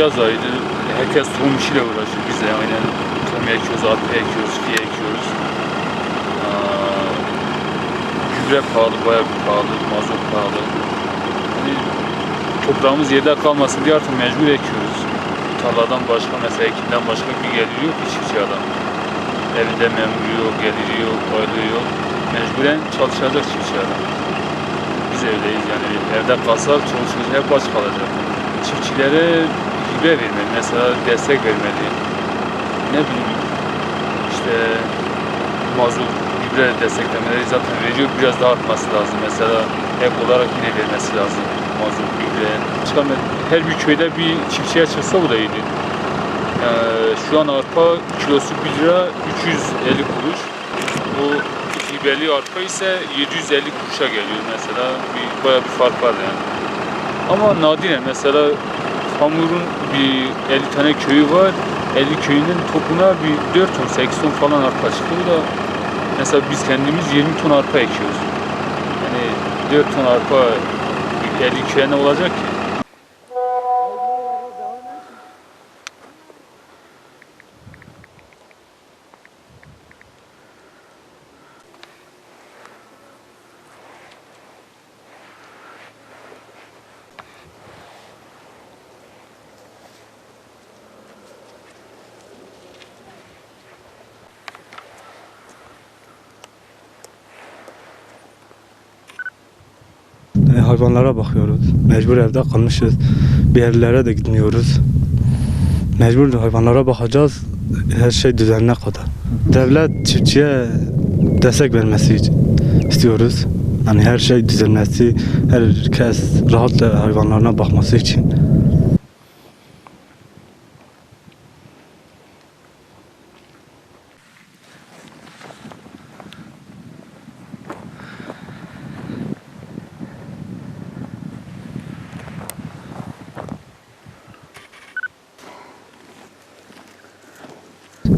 yaz ayıydı. Herkes tohum işiyle uğraşıyor. Biz de aynen tohum ekiyoruz, arpa ekiyoruz, fiye ekiyoruz. Gübre pahalı, bayağı bir pahalı, mazot pahalı. Hani toprağımız yerde kalmasın diye artık mecbur ekiyoruz. Tarladan başka mesela ekimden başka bir geliri yok çiftçi adam. Evinde memuru yok, geliri yok, aylığı yok. Mecburen çalışacak çiftçi adam. Biz evdeyiz yani evde kalsak çocuk hep aç kalacak. Çiftçilere hibe vermeli, mesela destek vermeli. Ne bileyim işte mazot, gübre desteklemeleri zaten veriyor. Biraz daha artması lazım. Mesela ek olarak yine vermesi lazım. Mazot, gübre. Çıkan her bir köyde bir çiftçiye çıksa bu da iyiydi. Ee, şu an arpa kilosu 1 lira 350 kuruş. Bu hibeli arpa ise 750 kuruşa geliyor mesela. Bir, bayağı bir fark var yani. Ama nadiren mesela Hamur'un bir 50 tane köyü var. 50 köyünün topuna bir 4 ton 8 ton falan arpa çıkıyor da mesela biz kendimiz 20 ton arpa ekiyoruz. Yani 4 ton arpa 50 köye ne olacak ki? Hayvanlara bakıyoruz. Mecbur evde kalmışız. Bir yerlere de gitmiyoruz. Mecbur hayvanlara bakacağız. Her şey düzenine kadar. Devlet çiftçiye destek vermesi istiyoruz. Yani her şey düzelmesi, herkes rahatla hayvanlarına bakması için.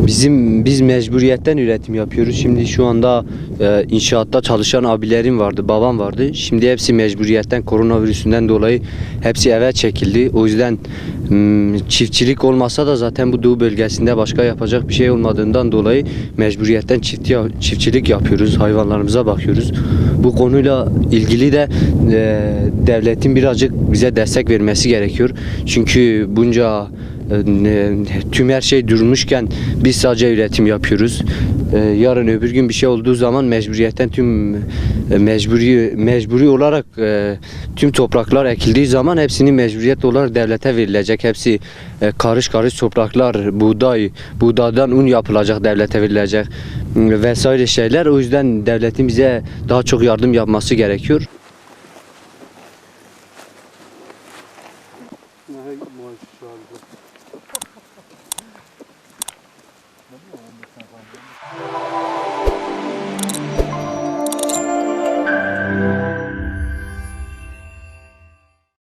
Bizim biz mecburiyetten üretim yapıyoruz. Şimdi şu anda e, inşaatta çalışan abilerim vardı, babam vardı. Şimdi hepsi mecburiyetten koronavirüsünden dolayı hepsi eve çekildi. O yüzden m, çiftçilik olmasa da zaten bu doğu bölgesinde başka yapacak bir şey olmadığından dolayı mecburiyetten çiftçi, çiftçilik yapıyoruz. Hayvanlarımıza bakıyoruz. Bu konuyla ilgili de e, devletin birazcık bize destek vermesi gerekiyor. Çünkü bunca ee, tüm her şey durmuşken biz sadece üretim yapıyoruz. Ee, yarın öbür gün bir şey olduğu zaman mecburiyetten tüm e, mecburi mecburi olarak e, tüm topraklar ekildiği zaman hepsini mecburiyet olarak devlete verilecek. Hepsi e, karış karış topraklar, buğday, buğdaydan un yapılacak devlete verilecek vesaire şeyler. O yüzden devletin bize daha çok yardım yapması gerekiyor. Hayır, maşallah.